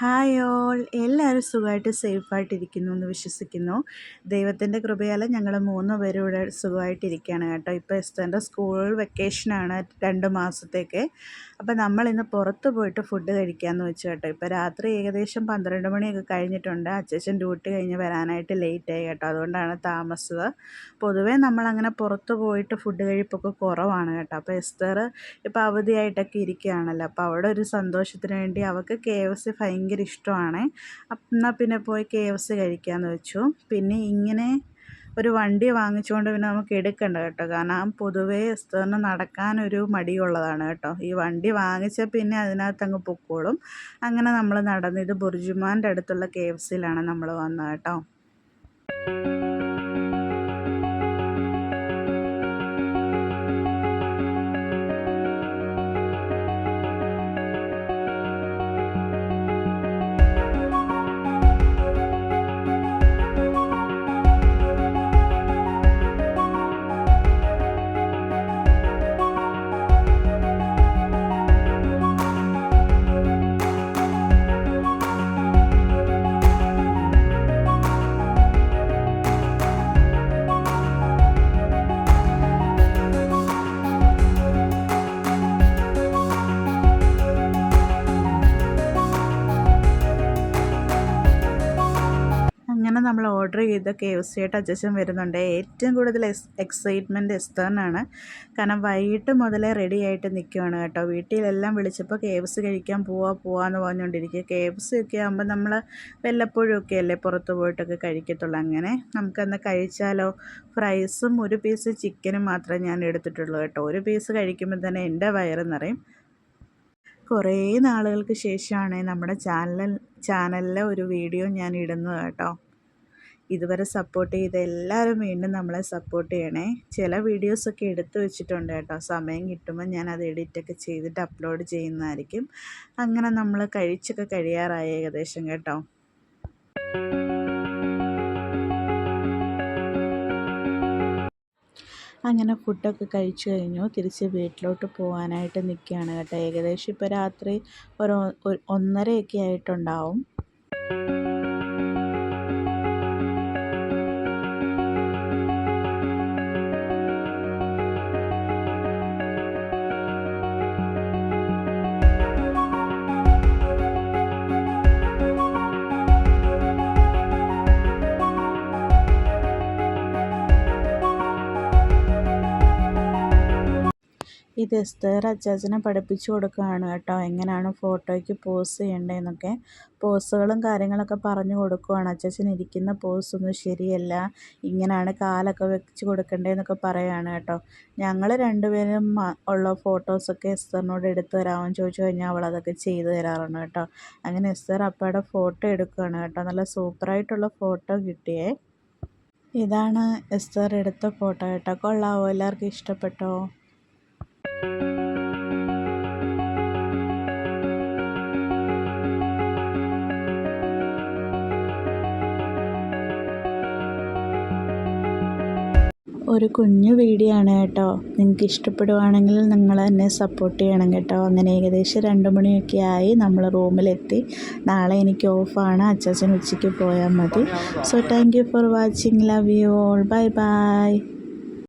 Hi all. എല്ലാവരും സുഖമായിട്ട് സേഫായിട്ടിരിക്കുന്നു എന്ന് വിശ്വസിക്കുന്നു. ദൈവത്തിന്റെ കൃപയാൽ ഞങ്ങൾ മൂന്ന് പേരും ഇവിടെ സുഖമായിട്ടിരിക്കുകയാണ് കേട്ടോ. ഇപ്പോൾ എസ്തേന്റെ സ്കൂൾ വെക്കേഷനാണ് രണ്ട് മാസത്തേക്ക്. അപ്പോൾ നമ്മളിന്ന് പുറത്ത് പോയിട്ട് ഫുഡ് കഴിക്കാമെന്ന് വെച്ചു കേട്ടോ. ഇപ്പോൾ രാത്രി ഏകദേശം പന്ത്രണ്ട് മണിയൊക്കെ കഴിഞ്ഞിട്ടുണ്ട്. അച്ഛൻ ഡ്യൂട്ടി കഴിഞ്ഞ് വരാനായിട്ട് ലേറ്റായി കേട്ടോ. അതുകൊണ്ടാണ് താമസിച്ചത്. പൊതുവേ നമ്മളങ്ങനെ പുറത്ത് പോയിട്ട് ഫുഡ് കഴിപ്പൊക്കെ കുറവാണ് കേട്ടോ. അപ്പോൾ എസ്തർ ഇപ്പോൾ അവധിയായിട്ടൊക്കെ ഇരിക്കുകയാണല്ലോ. അപ്പോൾ അവിടെ ഒരു സന്തോഷത്തിന് വേണ്ടി അവൾക്ക് കെ എഫ് സി ഭയങ്കര ഇഷ്ടമാണ്. എന്നാൽ പിന്നെ പോയി കെ എഫ് സി കഴിക്കാമെന്ന് വെച്ചു. പിന്നെ ഇങ്ങനെ ഒരു വണ്ടി വാങ്ങിച്ചുകൊണ്ട് പിന്നെ നമുക്ക് എടുക്കണ്ട കേട്ടോ. കാരണം പൊതുവേ എസ്തറിന് നടക്കാനൊരു മടിയുള്ളതാണ് കേട്ടോ. ഈ വണ്ടി വാങ്ങിച്ചാൽ പിന്നെ അതിനകത്ത് അങ്ങ് പൊക്കോളും. അങ്ങനെ നമ്മൾ നടന്ന് ഇത് ബുർജുമാന്റെ അടുത്തുള്ള കെ എഫ് സിയിലാണ് നമ്മൾ വന്നത് കേട്ടോ. നമ്മൾ ഓർഡർ ചെയ്ത കെ എഫ് സി ആയിട്ട് അച്ഛൻ വരുന്നുണ്ട്. ഏറ്റവും കൂടുതൽ എക്സ് എക്സൈറ്റ്മെന്റ് ആണ്. കാരണം വൈകിട്ട് മുതലേ റെഡി ആയിട്ട് നിൽക്കുകയാണ് കേട്ടോ. വീട്ടിലെല്ലാം വിളിച്ചപ്പോൾ കെ എഫ് സി കഴിക്കാൻ പോവാ പോവാന്ന് പറഞ്ഞുകൊണ്ടിരിക്കുക. കെ എഫ് സി ഒക്കെ ആകുമ്പോൾ നമ്മൾ വല്ലപ്പോഴും ഒക്കെ അല്ലേ പുറത്ത് പോയിട്ടൊക്കെ കഴിക്കത്തുള്ളൂ. അങ്ങനെ നമുക്കന്ന് കഴിച്ചാലോ? ഫ്രൈസും ഒരു പീസ് ചിക്കനും മാത്രമേ ഞാൻ എടുത്തിട്ടുള്ളൂ കേട്ടോ. ഒരു പീസ് കഴിക്കുമ്പോൾ തന്നെ എന്റെ വയറ് നിറയും. കുറേ നാളുകൾക്ക് ശേഷമാണ് നമ്മുടെ ചാനൽ ചാനലിലെ ഒരു വീഡിയോ ഞാൻ ഇടുന്നത് കേട്ടോ. ഇതുവരെ സപ്പോർട്ട് ചെയ്ത എല്ലാവരും വീണ്ടും നമ്മളെ സപ്പോർട്ട് ചെയ്യണേ. ചില വീഡിയോസൊക്കെ എടുത്തു വെച്ചിട്ടുണ്ട് കേട്ടോ. സമയം കിട്ടുമ്പോൾ ഞാൻ അത് എഡിറ്റൊക്കെ ചെയ്തിട്ട് അപ്ലോഡ് ചെയ്യുന്നതായിരിക്കും. അങ്ങനെ നമ്മൾ കഴിച്ചൊക്കെ കഴിയാറായി ഏകദേശം കേട്ടോ. അങ്ങനെ ഫുഡൊക്കെ കഴിച്ചു കഴിഞ്ഞു. തിരിച്ച് വീട്ടിലോട്ട് പോകാനായിട്ട് നിൽക്കുകയാണ് കേട്ടോ. ഏകദേശം ഇപ്പോൾ രാത്രി ഒരു ഒന്നരയൊക്കെ ആയിട്ടുണ്ടാവും. ഇത് എസ്തേർ അച്ചാച്ചനെ പഠിപ്പിച്ചു കൊടുക്കുകയാണ് കേട്ടോ. എങ്ങനെയാണ് ഫോട്ടോയ്ക്ക് പോസ് ചെയ്യേണ്ടതെന്നൊക്കെ. പോസുകളും കാര്യങ്ങളൊക്കെ പറഞ്ഞു കൊടുക്കുവാണ്. അച്ചാച്ചൻ ഇരിക്കുന്ന പോസൊന്നും ശരിയല്ല. ഇങ്ങനെയാണ് കാലൊക്കെ വെച്ച് കൊടുക്കേണ്ടതെന്നൊക്കെ പറയുകയാണ് കേട്ടോ. ഞങ്ങൾ രണ്ടുപേരും ഉള്ള ഫോട്ടോസൊക്കെ എസ്തറിനോട് എടുത്തു തരാമെന്ന് ചോദിച്ചു കഴിഞ്ഞാൽ അവൾ അതൊക്കെ ചെയ്തു തരാറുണ്ട് കേട്ടോ. അങ്ങനെ എസ്തർ അപ്പയുടെ ഫോട്ടോ എടുക്കുകയാണ് കേട്ടോ. നല്ല സൂപ്പറായിട്ടുള്ള ഫോട്ടോ കിട്ടിയേ. ഇതാണ് എസ്തർ എടുത്ത ഫോട്ടോ കേട്ടോ. കൊള്ളാവോ? എല്ലാവർക്കും ഇഷ്ടപ്പെട്ടോ? ഒരു കുഞ്ഞു വീഡിയോ ആണ് കേട്ടോ. നിങ്ങൾക്ക് ഇഷ്ടപ്പെടുവാണെങ്കിൽ നിങ്ങൾ എന്നെ സപ്പോർട്ട് ചെയ്യണം കേട്ടോ. അങ്ങനെ ഏകദേശം രണ്ട് മണിയൊക്കെ ആയി നമ്മൾ റൂമിലെത്തി. നാളെ എനിക്ക് ഓഫാണ് അച്ചാച്ചൻ ഉച്ചയ്ക്ക് പോയാൽ മതി. So thank for watching love you all bye bye